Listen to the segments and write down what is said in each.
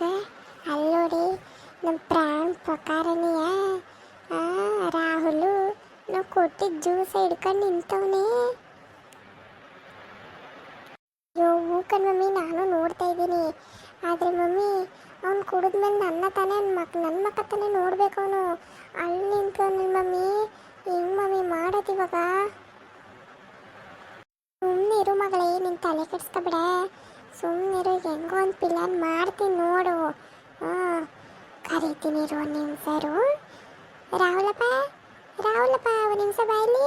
ಅಕ್ಕ? ಅಲ್ಲಿ ನೋಡಿ ನಮ್ಮ ಪ್ರಾಣ್ ಪ್ರಕಾರನೆಯ ರಾಹುಲು, ನಾವು ಕೊಟ್ಟಿದ್ದ ಜ್ಯೂಸ್ ಹಿಡ್ಕೊಂಡು ನಿಂತವನೇ. ಅಯ್ಯೋ ಹೂ ಮಮ್ಮಿ, ನಾನು ನೋಡ್ತಾ ಇದ್ದೀನಿ. ಆದರೆ ಮಮ್ಮಿ, ಅವ್ನು ಕುಡಿದ್ಮೇಲೆ ನನ್ನ ತಾನೇ ಮಕ್ ನನ್ನ ಮಕ್ಕ ತಾನೇ ನೋಡ್ಬೇಕು ಅವನು. ಅಲ್ಲಿ ನಿಂತ್ಕೊಂಡು ಮಮ್ಮಿ, ಹೆಂಗ್ ಮಮ್ಮಿ ಮಾಡೋದು ಇವಾಗ ಸುಮ್ಮನಿರು ಮಗಳೇ ನಿನ್ನ ತಲೆ ಕೆಡ್ಸ್ಕೊಬೇಡ. ಸುಮ್ಮನಿರು ಹೆಂಗೋ ಒಂದು ಪಿಲಾನ್ ಮಾಡ್ತೀನಿ ನೋಡು. ಹಾಂ ಕರಿತೀನಿ ಇರು ಒಂದು ಸರು ರಾಹುಲಪ್ಪ ರಾಹುಲಪ್ಪ ಒಂದು ನಿಮಿಷ ಬಾಯಲ್ಲಿ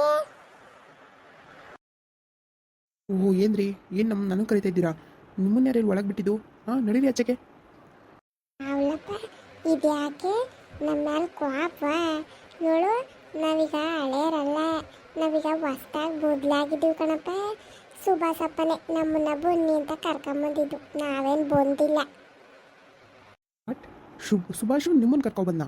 ಓಹೋ ಏನ್ರಿ? ಏನು ನಮ್ಮ ನನಗೆ ಕರಿತಾ ಇದ್ದೀರಾ ನಿಮ್ಮನ್ನ ಯಾರು ಒಳಗೆ ಬಿಟ್ಟಿದ್ದು? ಹಾಂ ನಡೀರಿ ಆಚೆಗೆ. ರಾಹುಲಪ್ಪ ಇದ್ಯಾಕೆ? ನಮ್ಮ ಮೇಲೆ ಕ್ವಾಪ ನೋಡು ನಾವೀಗ ಹಳೆಯರಲ್ಲ ನಾವೀಗ ಹೊಸ್ದಾಗಿ ಬದಲಾಗಿದ್ದೀವಿ ಕಣಪ್ಪ. ಸುಭಾಸಪ್ಪನೇ ನಮ್ಮನ್ನ ಬನ್ನಿ ಅಂತ ಕರ್ಕೊಂಬಂದಿದ್ದು ನಾವೇನ್ ಬಂದಿಲ್ಲ. ಬಟ್ ಶುಭ್ ಸುಭಾಷು ನಿಮ್ಮನ್ನು ಕರ್ಕೊಬಂದ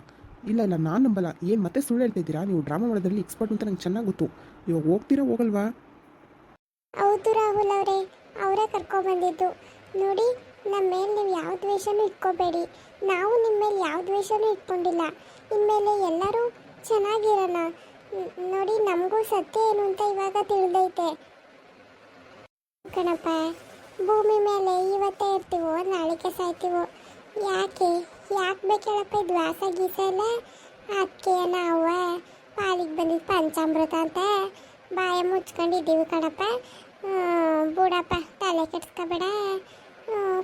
ಇಲ್ಲ ಇಲ್ಲ ನಾನು ನಂಬಲ್ಲ. ಏನು ಮತ್ತೆ ಸುಳ್ಳು ಹೇಳ್ತಾ ಇದ್ದೀರಾ ನೀವು ಡ್ರಾಮಾ ಮಾಡೋದ್ರಲ್ಲಿ ಎಕ್ಸ್ಪರ್ಟ್ ಅಂತ ನಂಗೆ ಚೆನ್ನಾಗಿ ಗೊತ್ತು. ಇವಾಗ ಹೋಗ್ತೀರಾ ಹೋಗಲ್ವಾ? ಹೌದು ರಾಹುಲ್ ಅವರೇ ಅವರೇ ಕರ್ಕೊಂಬಂದಿದ್ದು ನೋಡಿ ನಮ್ಮ ಮೇಲೆ ನೀವು ಯಾವ ದ್ವೇಷನೂ ಇಟ್ಕೋಬೇಡಿ. ನಾವು ನಿಮ್ಮ ಮೇಲೆ ಯಾವ ದ್ವೇಷನೂ ಇಟ್ಕೊಂಡಿಲ್ಲ. ಇನ್ಮೇಲೆ ಎಲ್ಲರೂ ಚೆನ್ನಾಗಿರೋಣ. ನೋಡಿ ನಮಗೂ ಸತ್ಯ ಏನು ಅಂತ ಇವಾಗ ತಿಳಿದೈತೆ. ಕಣಪ್ಪ. ಭೂಮಿ ಮೇಲೆ ಇವತ್ತೇ ಇರ್ತೀವೋ, ನಾಳೆಗೆ ಸಾಯ್ತೀವೋ? ಯಾಕೆ? ಯಾಕೆ ಬೇಕೇಳಪ್ಪ ಇದು ವಾಸ ಗೀಸ ಎಲ್ಲ? ಅದಕ್ಕೆ ನಾವು ಪಾಲಿಗೆ ಬಂದಿದ್ದು ಪಂಚಾಮೃತ ಅಂತ ಬಾಯ ಮುಚ್ಕೊಂಡಿದ್ದೀವಿ ಕಣಪ್ಪ. ಬುಡಪ್ಪ, ತಲೆ ಕೆಡ್ಸ್ಕೊಬೇಡ.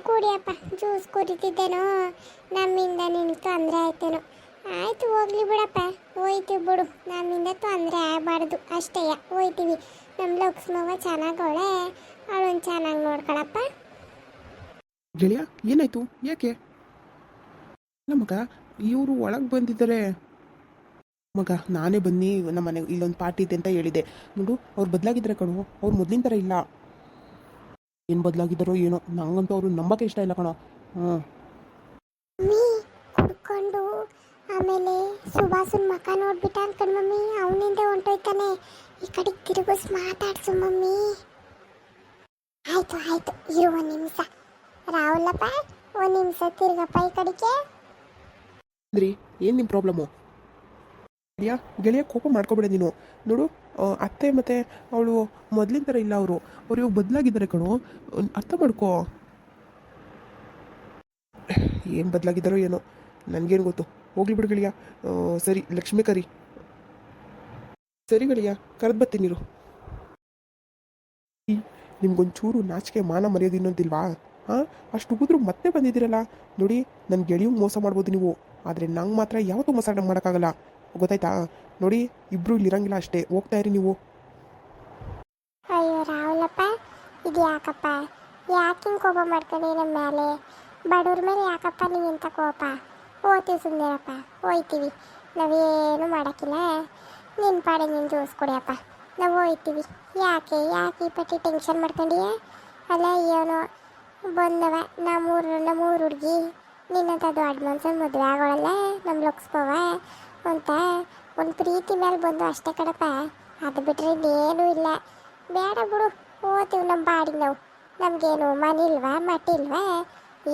ಕುಡಿಯಪ್ಪ, ಜ್ಯೂಸ್ ಕುಡಿತಿದ್ದೇನೋ? ನಮ್ಮಿಂದ ನಿನಗೆ ತೊಂದರೆ ಆಯ್ತೇನೋ? ಆಯ್ತು, ಹೋಗ್ಲಿ ಬಿಡಪ್ಪ. ಹೋಯ್ತೀವಿ ಬಿಡು. ನಮ್ಮಿಂದ ತೊಂದರೆ ಆಗಬಾರ್ದು. ಅಷ್ಟೇಯ ಹೋಯ್ತೀವಿ. ನಮ್ಮ ಲಕ್ಷ್ಮವ್ವ ಚೆನ್ನಾಗವಳೆ, ಅವಳೊಂದು ಚೆನ್ನಾಗಿ ನೋಡ್ಕೊಳಪ್ಪ. ಗೆಳೆಯ, ಏನಾಯ್ತು? ಯಾಕೆ? ಇಲ್ಲ ಮಗ, ಇವರು ಒಳಗೆ ಬಂದಿದ್ದಾರೆ. ಮಗ, ನಾನೇ ಬನ್ನಿ, ನಮ್ಮ ಮನೆಗೆ ಇಲ್ಲೊಂದು ಪಾರ್ಟಿ ಇದೆ ಅಂತ ಹೇಳಿದೆ. ನೋಡು, ಅವ್ರು ಬದಲಾಗಿದ್ದಾರೆ ಕಣೋ, ಅವ್ರು ಮೊದಲಿನ ಥರ ಇಲ್ಲ. ಏನು ಬದಲಾಗಿದ್ದಾರೋ ಏನೋ, ನಂಗಂತೂ ಅವರು ನಂಬಕ್ಕೆ ಇಷ್ಟ ಇಲ್ಲ ಕಣೋ. ಹ್ಞೂ ಕುಡ್ಕೊಂಡು ಆಮೇಲೆ ಸುಭಾಸನ್ ಮಕ ನೋಡ್ಬಿಟ್ಟ ಅನ್ಕೊಂಡ್ ಮಮ್ಮಿ, ಅವನಿಂದ ಹೊಂಟೋಯ್ತಾನೆ. ಈ ಕಡೆ ತಿರುಗಿಸ್ ಮಾತಾಡ್ಸು ಮಮ್ಮಿ. ಆಯ್ತು ಆಯ್ತು, ಇರು ಒಂದು ನಿಮಿಷ. ರಾಹುಲಪ್ಪ, ಒಂದು ನಿಮಿಷ ತಿರುಗಪ್ಪ ಈ ಕಡೆಗೆ. ಅಂದ್ರಿ, ಏನು ನಿಮ್ಮ ಪ್ರಾಬ್ಲಮ್ಮು ಗೆಳೆಯ ಗೆಳೆಯ ಕೋಪ ಮಾಡ್ಕೊಬೇಡ ನೀನು. ನೋಡು ಅತ್ತೆ ಮತ್ತೆ ಅವಳು ಮೊದಲಿನ ಥರ ಇಲ್ಲ ಅವರು. ಅವ್ರು ಇವಾಗ ಬದಲಾಗಿದ್ದಾರೆ ಕಣೋ. ಅರ್ಥ ಮಾಡ್ಕೋ. ಏನು ಬದಲಾಗಿದ್ದಾರೋ ಏನೋ. ನನಗೇನು ಗೊತ್ತು? ಹೋಗ್ಲಿ ಬಿಡು ಗೆಳೆಯ. ಸರಿ, ಲಕ್ಷ್ಮಿ ಕರಿ. ಸರಿ ಗೆಳೆಯ, ಕರೆದು ಬರ್ತೀನಿ ನೀರು ನಿಮ್ಗೊಂಚೂರು ನಾಚಿಕೆ ಮಾನ ಮರ್ಯಾದೆ ಇನ್ನೊಂದಿಲ್ವಾ? ಹಾಂ ಅಷ್ಟು ಉಗಿದ್ರು ಮತ್ತೆ ಬಂದಿದ್ದೀರಲ್ಲ? ನೋಡಿ ನನ್ನ ಗೆಳೆಯಂಗೆ ಮೋಸ ಮಾಡ್ಬೋದು ನೀವು. ಆದರೆ ನಂಗೆ ಮಾತ್ರ ಯಾವತ್ತೂ ಮೋಸ ಮಾಡೋಕ್ಕಾಗಲ್ಲ. ಗೊತ್ತಾಯ್ತಾ? ನೋಡಿ ಇಬ್ಬರು ಇಲ್ಲಿರಂಗಿಲ್ಲ ಅಷ್ಟೇ. ಹೋಗ್ತಾ ಇರಿ ನೀವು. ಅಯ್ಯೋ, ರಾಹುಲಪ್ಪ. ಇದು ಯಾಕಪ್ಪ? ಯಾಕೆ ಕೋಪ ಮಾಡ್ತಾನೆ ನಮ್ಮ ಮೇಲೆ? ಬಡವ್ರ ಮೇಲೆ ಯಾಕಪ್ಪ ನೀವು ಇಂಥ ಕೋಪ? ಹೋಗ್ತೀವಿ ಸುಂದರಪ್ಪ, ಹೋಯ್ತೀವಿ. ನಾವೇನು ಮಾಡೋಕ್ಕಿಲ್ಲ. ನಿನ್ನ ಪಾಡೆ ನೀನು ಜ್ಯೂಸ್ ಕೊಡಿಯಪ್ಪ. ನಾವು ಹೋಯ್ತೀವಿ. ಯಾಕೆ ಯಾಕೆ ಈ ಪಟ್ಟಿ ಟೆನ್ಷನ್ ಮಾಡ್ಕೊಂಡಿಯ? ಅಲ್ಲ, ಏನೋ ಬಂದವ. ನಮ್ಮೂರು ನಮ್ಮೂರು ಹುಡುಗಿ. ನಿನ್ನಂಥ ದೊಡ್ಡ ಮನ್ಸನ್ ಮದುವೆ ಆಗೋಳಲ್ಲ ನಮ್ಮ ಲಕ್ಷ್ಮವ ಅಂತ ಒಂದು ಪ್ರೀತಿ ಮೇಲೆ ಬಂದು ಅಷ್ಟೇ ಕಡಪ್ಪ ಅದು ಬಿಟ್ಟರೆ ಇನ್ನೇನೂ ಇಲ್ಲ. ಬೇಡ ಬಿಡು ಓದ್ತೀವಿ ನಮ್ಮ ಬಾಡಿಗೆ ನಾವು. ನಮಗೇನು ಮನೆ ಇಲ್ವಾ ಮಟ್ಟ ಇಲ್ವಾ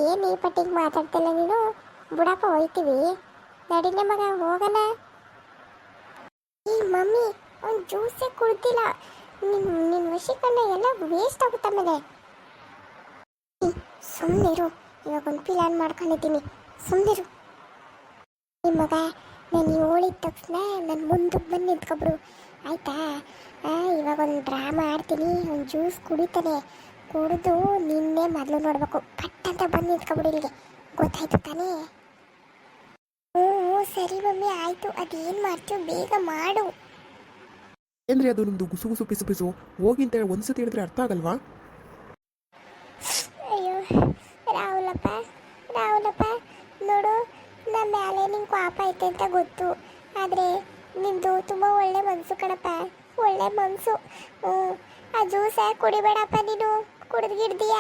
ಏನು ಈ ಪಟ್ಟಿಗೆ ಮಾತಾಡ್ತಿಲ್ಲ ನೀನು? ಬುಡಪ್ಪ ಹೋಯ್ತೀವಿ. ನಡಿಲೆ ಮಗ ಹೋಗಲ್ಲ ಈ ಮಮ್ಮಿ ಒಂದು ಜ್ಯೂಸೇ ಕುಡ್ದಿಲ್ಲ. ನಿನ್ನ ನಿನ್ನ ವಶೀಕರಣ ಎಲ್ಲ ವೇಸ್ಟ್ ಆಗುತ್ತೆ ಆಮೇಲೆ. ಸುಮ್ಮನಿರು ಇವಾಗ ಒಂದು ಪ್ಲಾನ್ ಮಾಡ್ಕೊಂಡಿದ್ದೀನಿ. ಸುಮ್ಮನಿರು ಈ ಮಗ, ನಾನು ಹೇಳಿದ ತಕ್ಷಣ ನನ್ನ ಮುಂದಕ್ಕೆ ಬಂದು ನಿಂತ್ಕೊಬ್ರು ಆಯ್ತಾ? ಇವಾಗ ಒಂದು ಡ್ರಾಮಾ ಆಡ್ತೀನಿ. ಒಂದು ಜ್ಯೂಸ್ ಕುಡಿತಾನೆ. ಕುಡಿದು ನಿನ್ನೆ ಮೊದಲು ನೋಡ್ಬೇಕು. ಪಟ್ ಅಂತ ಬಂದು ನಿಂತ್ಕೊಬಿಡು ಇಲ್ಲಿಗೆ. ಗೊತ್ತಾಯ್ತು ತಾನೇ? ಸರಿ ಮಮ್ಮಿ ಆಯಿತು. ಅದೇನು ಮಾಡ್ತೀವಿ ಬೇಗ ಮಾಡು. ಏನ್ರಿ ಅದು ನಿಮ್ದು ಗುಸು ಗುಸು ಪಿಸು ಪಿಸು? ಹೋಗಿ ಅಂತ ಹೇಳಿ ಒಂದ್ಸತಿ ಹೇಳಿದ್ರೆ ಅರ್ಥ ಆಗಲ್ವಾ? ಅಯ್ಯೋ ರಾಹುಲಪ್ಪ ರಾಹುಲಪ್ಪ ನೋಡು ನಮ್ಮ ಮೇಲೆ ನಿಂಗೆ ಕೋಪ ಐತೆ ಅಂತ ಗೊತ್ತು. ಆದರೆ ನಿಂದು ತುಂಬ ಒಳ್ಳೆ ಮನಸ್ಸು ಕಣಪ್ಪ. ಒಳ್ಳೆ ಮನಸ್ಸು ಹ್ಞೂ ಆ ಜ್ಯೂಸ ಕುಡಿಬೇಡಪ್ಪ ನೀನು. ಕುಡಿದ್ಗಿಡ್ದೀಯ?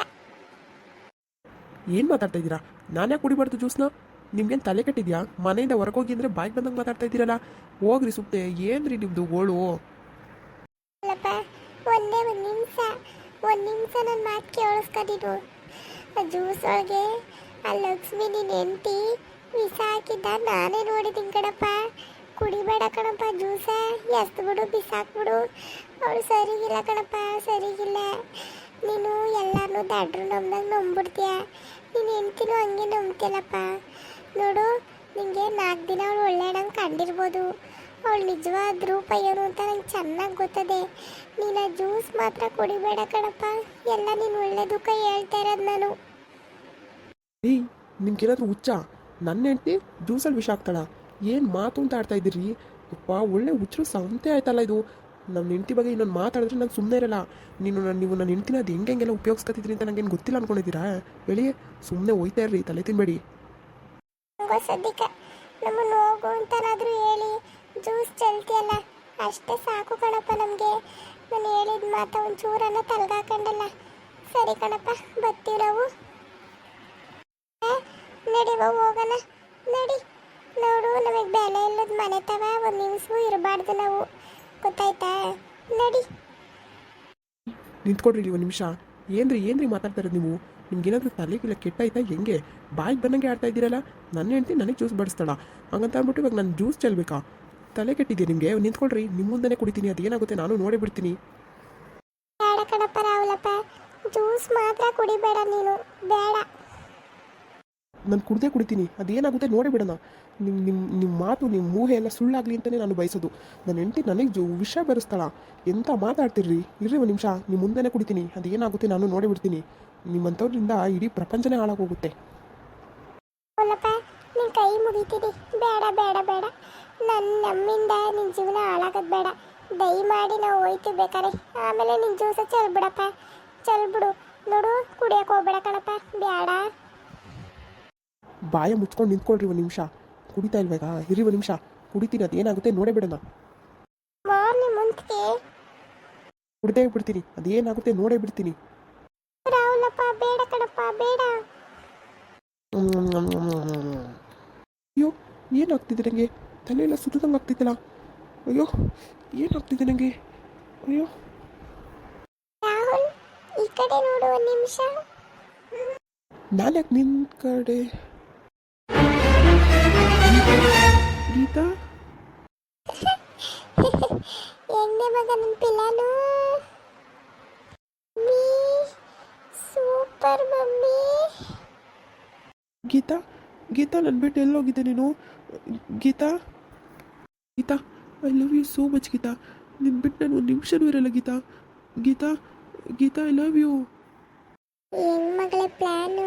ಏನು ಮಾತಾಡ್ತಾ ಇದ್ದೀರಾ? ನಾನೇ ಕುಡಿಬಾರ್ದು ಜ್ಯೂಸ್ನ? ನಿಮ್ಗೇನು ತಲೆ ಕೆಟ್ಟಿದ್ಯಾ? ಮನೆಯಿಂದ ಹೊರಗೋಗಿ ಅಂದರೆ ಬಾಯ್ಗೆ ಬಂದಂಗೆ ಮಾತಾಡ್ತಾ ಇದ್ದೀರಲ್ಲ? ಹೋಗ್ರಿ ಸುಪ್ತೆ ಏನ್ರಿ ನಿಮ್ಮದು ಗೋಳು? ಅಲ್ಲಪ್ಪ, ಒಂದೇ ಒಂದು ನಿಮಿಷ ಒಂದು ನಿಮಿಷ ನನ್ನ ಮಾತು ಕೇಳಿಸ್ಕೊಂಡಿದ್ದು ಜ್ಯೂಸ್ ಒಳಗೆ, ಆ ಲಕ್ಷ್ಮಿ ನಿನ್ನ ಹೆಂಡ್ತಿ ವಿಷ ಹಾಕಿದ್ದ, ನಾನೇ ನೋಡಿದ್ದೀನಿ ಕಣಪ್ಪ. ಕುಡಿಬೇಡ ಕಣಪ್ಪ ಜ್ಯೂಸ ಎಸ್ಬಿಡು ಬಿಸಾಕ್ಬಿಡು. ಅವಳು ಸರಿಗಿಲ್ಲ ಕಣಪ್ಪ, ಸರಿಗಿಲ್ಲ. ನೀನು ಎಲ್ಲಾರನ್ನೂ ದಡ್ರು ನಂಬ್ದಂಗೆ ನಂಬಿಡ್ತೀಯ ನೀನು ಹೆಂಡ್ತಿನೂ ಹಂಗೆ ನಂಬ್ತಿಯಲ್ಲಪ್ಪ. ನೋಡು, ನಿಂಗೆ ನಾಲ್ಕು ದಿನ ಅವಳು ಒಳ್ಳೆಯಡಂಗೆ ಕಂಡಿರ್ಬೋದು. ಅವಳು ನಿಜವಾದ ರೂಪ ಏನು ಅಂತ ನಂಗೆ ಚೆನ್ನಾಗಿ ಗೊತ್ತದೆ. ನೀನು ಜ್ಯೂಸ್ ಮಾತ್ರ ಕುಡಿಬೇಡ ಕಣಪ್ಪ. ಎಲ್ಲ ನೀನು ಕೈ ಹೇಳ್ತಾ ಇರೋದು ನಾನು. ಏಯ್ ನಿಮ್ಗೇನಾದ್ರೂ ಹುಚ್ಚ? ನನ್ನ ಹೆಂಡ್ತಿ ಜ್ಯೂಸಲ್ಲಿ ವಿಷ ಹಾಕ್ತಾಳ. ಏನು ಮಾತು ಅಂತ ಆಡ್ತಾ ಇದ್ದೀರಿ? ಅಪ್ಪ ಒಳ್ಳೆ ಹುಚ್ಚರು ಸಂತೆ ಆಯ್ತಲ್ಲ ಇದು. ನಮ್ಮ ಹೆಂಡ್ತಿ ಬಗ್ಗೆ ಇನ್ನೊಂದು ಮಾತಾಡಿದ್ರೆ ನಾನು ಸುಮ್ಮನೆ ಇರಲ್ಲ. ನೀನು ನಾನು, ನೀವು ನನ್ನ ಹೆಂಡ್ತಿನ ಅದು ಹೆಂಗೆ ಹೆಂಗೆಲ್ಲ ಉಪಯೋಗಿಸ್ಕೊತಿದ್ರಿ ಅಂತ ನನಗೇನು ಗೊತ್ತಿಲ್ಲ ಅನ್ಕೊಂಡಿದ್ದೀರಾ? ಹೇಳಿ ಸುಮ್ಮನೆ ಹೋಯ್ತಾ ಇರ್ರಿ, ತಲೆ ತಿನ್ಬೇಡಿ. ಹಂಗೋ ಸದ್ಯಕ್ಕೆ. ನಮ್ಮನ್ನು ಹೋಗು ಅಂತನಾದರೂ ಹೇಳಿ, ಜ್ಯೂಸ್ ಚೆಲ್ತಿಯಲ್ಲ, ಅಷ್ಟೇ ಸಾಕು ಕಣಪ್ಪ ನಮಗೆ. ನಾನು ಹೇಳಿದ ಮಾತ ಒಂಚೂರನ್ನ ತಲೆಗಾಕಂಡಲ್ಲ. ಸರಿ ಕಣಪ್ಪ, ಬರ್ತೀವಿ ನಾವು. ನಡಿವ ಹೋಗೋಣ. ನಡಿ. ನೋಡು, ನಮಗೆ ಬೆಲೆ ಇಲ್ಲದ ಮನೆ ತವ, ಒಂದು ನಿಮಿಷವೂ ಇರಬಾರ್ದು ನಾವು. ಗೊತ್ತಾಯ್ತಾ? ನಡಿ. ನಿಂತ್ಕೊಡ್ರಿ ಒಂದು ನಿಮಿಷ. ಏನ್ರಿ ಏನ್ರಿ ಮಾತಾಡ್ತಾ ಇರೋದು ನೀವು? ನಿಮ್ಗೇನಾದ್ರೂ ತಲೆಗಿಲ್ಲ ಕೆಟ್ಟಾಯ್ತಾ, ಹೆಂಗೆ? ಬಾಯಿಗೆ ಬಂದಂಗೆ ಆಡ್ತಾ ಇದ್ದೀರಲ್ಲ ನನ್ನ ಹೆಂಡ್ತಿ ನನಗೆ ಜ್ಯೂಸ್ ಬಡಿಸ್ತಾಳ. ಹಂಗಂತ ಅಂದ್ಬಿಟ್ಟು ಇವಾಗ ನಾನು ಜ್ಯೂಸ್ ಚೆಲ್ಬೇಕಾ? ತಲೆ ಕೆಟ್ಟಿದೆ ನಿಮಗೆ? ನಿಂತ್ಕೊಳ್ರಿ ನಿಮ್ಮ ಮುಂದೆನೇ ಕುಡಿತೀನಿ ಅದು ಏನಾಗುತ್ತೆ ನಾನು ನೋಡಿಬಿಡ್ತೀನಿ ಬೇಡ ಕಣಪ್ಪ ರಾಹುಲಪ್ಪ ಜ್ಯೂಸ್ ಮಾತ್ರ ಕುಡಿಬೇಡ ನೀನು. ಬೇಡ. ನಾನು ಕುಡ್ದೇ ಕುಡಿತೀನಿ, ಅದೇನಾಗುತ್ತೆ ನೋಡೇ ಬಿಡೋಣ. ನಿಮ್ಮ ನಿಮ್ಮ ನಿಮ್ಮ ಮಾತು ನಿಮ್ಮ ಮೂಹೆ ಎಲ್ಲ ಸುಳ್ಳಾಗಲಿ ಅಂತಲೇ ನಾನು ಬಯಸೋದು. ನನ್ನ ಹೆಂಡತಿ ನನಗೆ ಜೋ ವಿಷ ಬೆರೆಸ್ತಾಳ. ಎಂತ ಮಾತಾಡ್ತಿರ್ರಿ? ಇರ್ರಿ ಒಂದು ನಿಮಿಷ ನಿಮ್ಮ ಮುಂದೆನೇ ಕುಡಿತೀನಿ. ಅದೇನಾಗುತ್ತೆ ನಾನು ನೋಡೇ ಬಿಡ್ತೀನಿ ನಿಮ್ಮಂಥವ್ರಿಂದ ಇಡೀ ಪ್ರಪಂಚನೇ ಹಾಳಾಗೋಗುತ್ತೆ. ಅಲ್ಲಪ್ಪ, ನಿನ್ ಕೈ ಮುಗಿತೀರಿ ಬೇಡ ಬೇಡ ಬೇಡ. ನನ್ನ ನಮ್ಮಿಂದ ನಿನ್ನ ಜೀವನ ಹಾಳಾಗೋದು ಬೇಡ. ದಯಮಾಡಿ ನಾವು ಹೋಯ್ತು ಬೇಕಾರೆ. ಆಮೇಲೆ ನಿನ್ನ ಜ್ಯೂಸ ಚೆಲ್ಬಿಡಪ್ಪ ಚೆಲ್ಬಿಡು ನೋಡು ಕುಡಿಯಕ್ಕೆ ಹೋಗ್ಬೇಡ ಕಣಪ್ಪ. ಬೇಡ ಬಾಯ ಮುಚ್ಕೊಂಡು ನಿಂತ್ಕೊಳ್ರಿ ಒಂದು ನಿಮಿಷ. ಕುಡಿತಾ ಇಲ್ವಾಗ ಇರಿ ಒಂದು ನಿಮಿಷ. ಕುಡಿತೀನಿ ಅದೇನಾಗುತ್ತೆ ನೋಡೇ ಬಿಡೋಣ ಕುಡಿದೇ ಬಿಡ್ತೀನಿ ಅದೇನಾಗುತ್ತೆ ನೋಡೇ ಬಿಡ್ತೀನಿ. ಅಯ್ಯೋ ಏನಾಗ್ತಿದೆ ನಂಗೆ? ತಲೆ ಎಲ್ಲ ಸುತ್ತದಂಗೆ ಆಗ್ತಿದ್ದಲ್ಲ ಅಯ್ಯೋ ಏನಾಗ್ತಿದೆ ನಂಗೆ? ಅಯ್ಯೋ. ನಾಲ್ಕು ನಿನ್ನ ಕಡೆ? ಗೀತಾ ಹೆಂಗೆ ಮಗ ನನ್ನ ಪಿಲ್ಲಾನು ಮೀ ಸೂಪರ್ ಮಮ್ಮಿ ಗೀತಾ ಗೀತಾ ನನ್ನ ಬಿಟ್ಟು ಎಲ್ಲೋಗಿದ್ದೆ ನೀನು Geeta Geeta I love you so much Geeta ನಿನ್ನ ಬಿಟ್ಟು ನಾನು ಒಂದು ನಿಮಿಷನೂ ಇರಲ್ಲ Geeta Geeta Geeta I love you ಹೆಂಗ್ ಮಗಳ ಪ್ಲಾನು